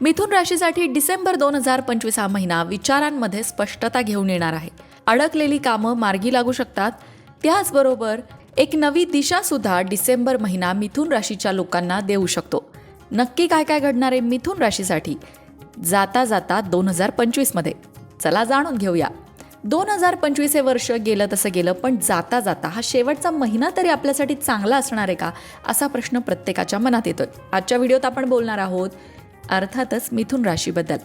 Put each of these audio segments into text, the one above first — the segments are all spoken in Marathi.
मिथुन राशीसाठी डिसेंबर दोन हजार पंचवीस हा महिना विचारांमध्ये स्पष्टता घेऊन येणार आहे. अडकलेली कामं मार्गी लागू शकतात. त्याचबरोबर एक नवी दिशा सुद्धा डिसेंबर महिना मिथुन राशीच्या लोकांना देऊ शकतो. नक्की काय काय घडणार आहे मिथुन राशीसाठी? जाता जाता दोन हजार पंचवीसमध्ये चला जाणून घेऊया. दोन हजार पंचवीस हे वर्ष गेलं तसं गेलं पण जाता जाता हा शेवटचा महिना तरी आपल्यासाठी चांगला असणार आहे का? असा प्रश्न प्रत्येकाच्या मनात येतोय. आजच्या व्हिडिओत आपण बोलणार आहोत अर्थातच मिथुन राशीबद्दल.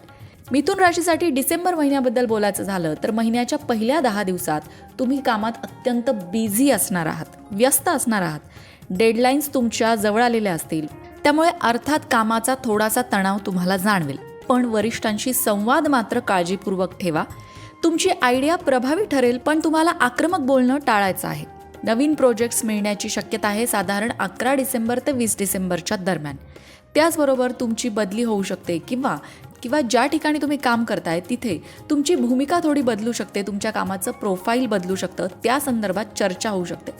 मिथुन राशीसाठी डिसेंबर महिन्याबद्दल बोलायचं झालं तर महिन्याच्या पहिल्या दहा दिवसात तुम्ही कामात अत्यंत बिझी असणार आहात व्यस्त असणार आहात. डेडलाईन्स तुमच्या जवळ आलेल्या असतील. त्यामुळे अर्थात कामाचा थोडासा तणाव तुम्हाला जाणवेल. पण वरिष्ठांशी संवाद मात्र काळजीपूर्वक ठेवा. तुमची आयडिया प्रभावी ठरेल पण तुम्हाला आक्रमक बोलणं टाळायचं आहे. नवीन प्रोजेक्ट्स मिळण्याची शक्यता आहे साधारण अकरा डिसेंबर ते वीस डिसेंबरच्या दरम्यान. त्याचबरोबर तुमची बदली होऊ शकते किंवा किंवा ज्या ठिकाणी तुम्ही काम करताय तिथे तुमची भूमिका थोडी बदलू शकते तुमच्या कामाचं प्रोफाईल बदलू शकतं त्या संदर्भात चर्चा होऊ शकते.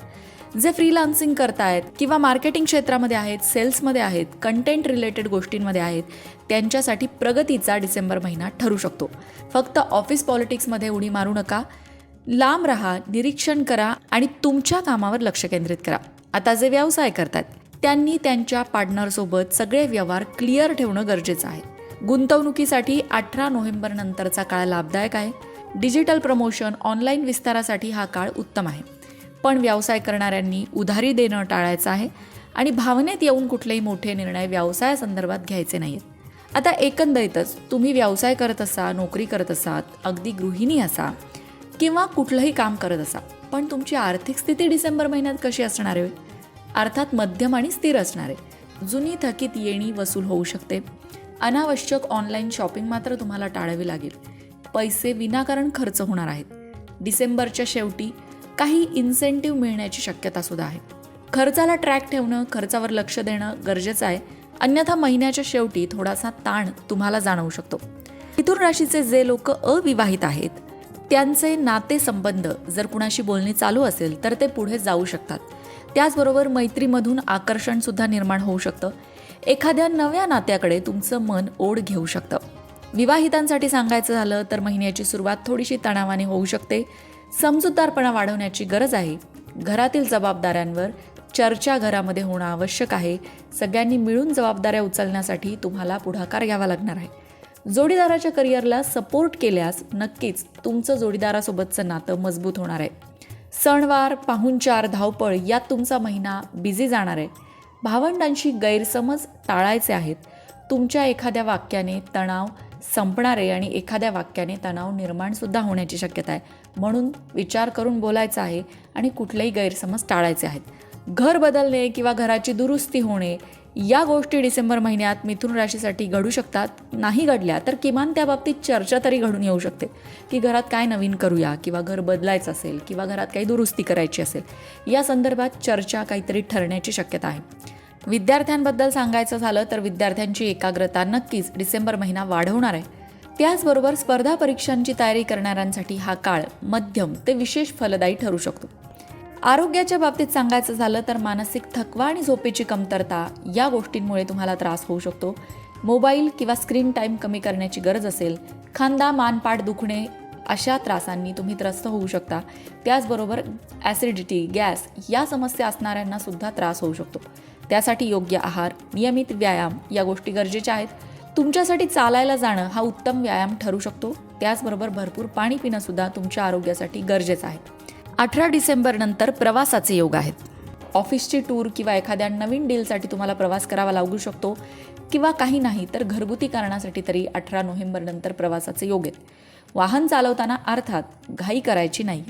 जे फ्रीलान्सिंग करतायत किंवा मार्केटिंग क्षेत्रामध्ये आहेत सेल्समध्ये आहेत कंटेंट रिलेटेड गोष्टींमध्ये आहेत त्यांच्यासाठी प्रगतीचा डिसेंबर महिना ठरू शकतो. फक्त ऑफिस पॉलिटिक्समध्ये उडी मारू नका लांब राहा निरीक्षण करा आणि तुमच्या कामावर लक्ष केंद्रित करा. आता जे व्यवसाय करतात त्यांनी त्यांच्या पार्टनरसोबत सगळे व्यवहार क्लिअर ठेवणं गरजेचं आहे. गुंतवणुकीसाठी अठरा नोव्हेंबर नंतरचा काळ लाभदायक आहे. डिजिटल प्रमोशन ऑनलाईन विस्तारासाठी हा काळ उत्तम आहे. पण व्यवसाय करणाऱ्यांनी उधारी देणं टाळायचं आहे आणि भावनेत येऊन कुठलेही मोठे निर्णय व्यवसायासंदर्भात घ्यायचे नाहीत. आता एकंदरीतच तुम्ही व्यवसाय करत असा नोकरी करत असाल अगदी गृहिणी असा किंवा कुठलंही काम करत असा पण तुमची आर्थिक स्थिती डिसेंबर महिन्यात कशी असणार आहे? अर्थात मध्यम आणि स्थिर असणार. आहे जुनी थकीत येणी वसूल होऊ शकते. अनावश्यक ऑनलाईन शॉपिंग मात्र तुम्हाला टाळावी लागेल. पैसे विनाकारण खर्च होणार आहेत. डिसेंबरच्या शेवटी काही इन्सेंटिव्ह मिळण्याची शक्यता सुद्धा आहे. खर्चाला ट्रॅक ठेवणं खर्चावर लक्ष देणं गरजेचं आहे. अन्यथा महिन्याच्या शेवटी थोडासा ताण तुम्हाला जाणवू शकतो. मिथुन राशीचे जे लोक अविवाहित आहेत त्यांचे नातेसंबंध जर कुणाशी बोलणी चालू असेल तर ते पुढे जाऊ शकतात. त्याचबरोबर मैत्रीमधून आकर्षणसुद्धा निर्माण होऊ शकतं. एखाद्या नव्या नात्याकडे तुमचं मन ओढ घेऊ शकतं. विवाहितांसाठी सांगायचं झालं तर महिन्याची सुरुवात थोडीशी तणावाने होऊ शकते. समजूतदारपणा वाढवण्याची गरज आहे. घरातील जबाबदाऱ्यांवर चर्चा घरामध्ये होणं आवश्यक आहे. सगळ्यांनी मिळून जबाबदाऱ्या उचलण्यासाठी तुम्हाला पुढाकार घ्यावा लागणार आहे. जोडीदाराच्या करिअरला सपोर्ट केल्यास नक्कीच तुमचं जोडीदारासोबतचं नातं मजबूत होणार आहे. सणवार पाहुणचार धावपळ यात तुमचा महिना बिझी जाणार आहे. भावंडांशी गैरसमज टाळायचे आहेत. तुमच्या एखाद्या वाक्याने तणाव संपणार आहे आणि एखाद्या वाक्याने तणाव निर्माणसुद्धा होण्याची शक्यता आहे. म्हणून विचार करून बोलायचं आहे आणि कुठलेही गैरसमज टाळायचे आहेत. घर बदलणे किंवा घराची दुरुस्ती होणे या गोष्टी डिसेंबर महिन्यात मिथुन राशीसाठी घडू शकतात नाही घडल्या तर किमान त्या बाबतीत चर्चा तरी घडून येऊ शकते. की घरात काय नवीन करूया किंवा घर बदलायचं असेल किंवा घरात काही दुरुस्ती करायची असेल या संदर्भात चर्चा काहीतरी ठरण्याची शक्यता आहे. विद्यार्थ्यांबद्दल सांगायचं झालं तर विद्यार्थ्यांची एकाग्रता नक्कीच डिसेंबर महिना वाढवणार आहे. त्याचबरोबर स्पर्धा परीक्षांची तयारी करणाऱ्यांसाठी हा काळ मध्यम ते विशेष फलदायी ठरू शकतो. आरोग्याच्या बाबतीत सांगायचं झालं तर मानसिक थकवा आणि झोपेची कमतरता या गोष्टींमुळे तुम्हाला त्रास होऊ शकतो. मोबाईल किंवा स्क्रीन टाईम कमी करण्याची गरज असेल खांदा मानपाट दुखणे अशा त्रासांनी तुम्ही त्रस्त होऊ शकता. त्याचबरोबर ॲसिडिटी गॅस या समस्या असणाऱ्यांना सुद्धा त्रास होऊ शकतो. त्यासाठी योग्य आहार नियमित व्यायाम या गोष्टी गरजेच्या आहेत. तुमच्यासाठी चालायला जाणं हा उत्तम व्यायाम ठरू शकतो. त्याचबरोबर भरपूर पाणी पिणंसुद्धा तुमच्या आरोग्यासाठी गरजेचं आहे. अठरा डिसेंबर नंतर प्रवासाचे योग आहेत. ऑफिसची टूर किंवा एखाद्या नवीन डीलसाठी तुम्हाला प्रवास करावा लागू शकतो किंवा काही नाही तर घरगुती कारणासाठी तरी अठरा नोव्हेंबर नंतर प्रवासाचे योग आहेत. वाहन चालवताना अर्थात घाई करायची नाही.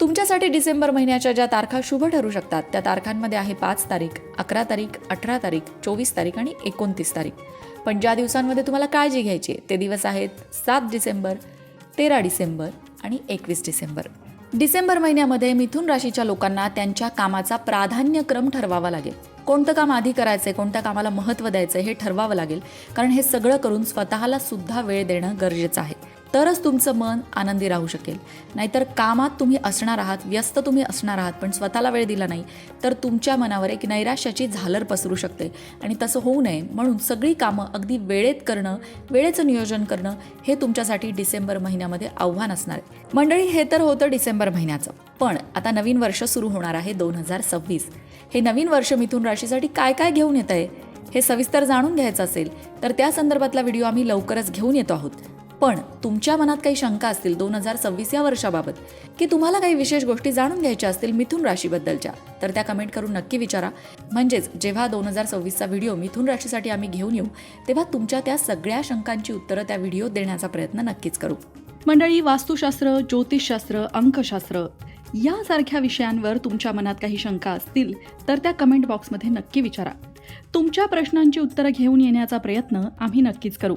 तुमच्यासाठी डिसेंबर महिन्याच्या ज्या तारखा शुभ ठरू शकतात त्या तारखांमध्ये आहे पाच तारीख अकरा तारीख अठरा तारीख चोवीस तारीख आणि एकोणतीस तारीख. पण ज्या दिवसांमध्ये तुम्हाला काळजी घ्यायची ते दिवस आहेत सात डिसेंबर तेरा डिसेंबर आणि एकवीस डिसेंबर. डिसेंबर महिन्यामध्ये मिथुन राशीच्या लोकांना त्यांच्या कामाचा प्राधान्यक्रम ठरवावा लागेल. कोणतं काम आधी करायचं आहे कोणत्या कामाला महत्त्व द्यायचं हे ठरवावं लागेल कारण हे सगळं करून स्वतःला सुद्धा वेळ देणं गरजेचं आहे. तरच तुमचं मन आनंदी राहू शकेल. नाहीतर कामात तुम्ही असणार आहात व्यस्त तुम्ही असणार आहात पण स्वतःला वेळ दिला नाही तर तुमच्या मनावर एक नैराश्याची झालर पसरू शकते. आणि तसं होऊ नये. म्हणून सगळी कामं अगदी वेळेत करणं वेळेचं नियोजन करणं हे तुमच्यासाठी डिसेंबर महिन्यामध्ये आव्हान असणार आहे. मंडळी हे तर होतं डिसेंबर महिन्याचं. पण आता नवीन वर्ष सुरू होणार आहे दोन हजार सव्वीस. हे नवीन वर्ष मिथून राशीसाठी काय काय घेऊन येत आहे हे सविस्तर जाणून घ्यायचं असेल तर त्या संदर्भातला व्हिडिओ आम्ही लवकरच घेऊन येतो आहोत. पण तुमच्या मनात काही शंका असतील दोन हजार सव्वीस या वर्षाबाबत की तुम्हाला काही विशेष गोष्टी जाणून घ्यायच्या असतील मिथुन राशीबद्दलच्या तर त्या कमेंट करून नक्की विचारा. म्हणजेच जेव्हा दोन हजार सव्वीसचा व्हिडिओ मिथुन राशीसाठी आम्ही घेऊन येऊ तेव्हा तुमच्या त्या सगळ्या शंकांची उत्तरं त्या व्हिडिओत देण्याचा प्रयत्न नक्कीच करू. मंडळी वास्तुशास्त्र ज्योतिषशास्त्र अंकशास्त्र यासारख्या विषयांवर तुमच्या मनात काही शंका असतील तर त्या कमेंट बॉक्समध्ये नक्की विचारा. तुमच्या प्रश्नांची उत्तरं घेऊन येण्याचा प्रयत्न आम्ही नक्कीच करू.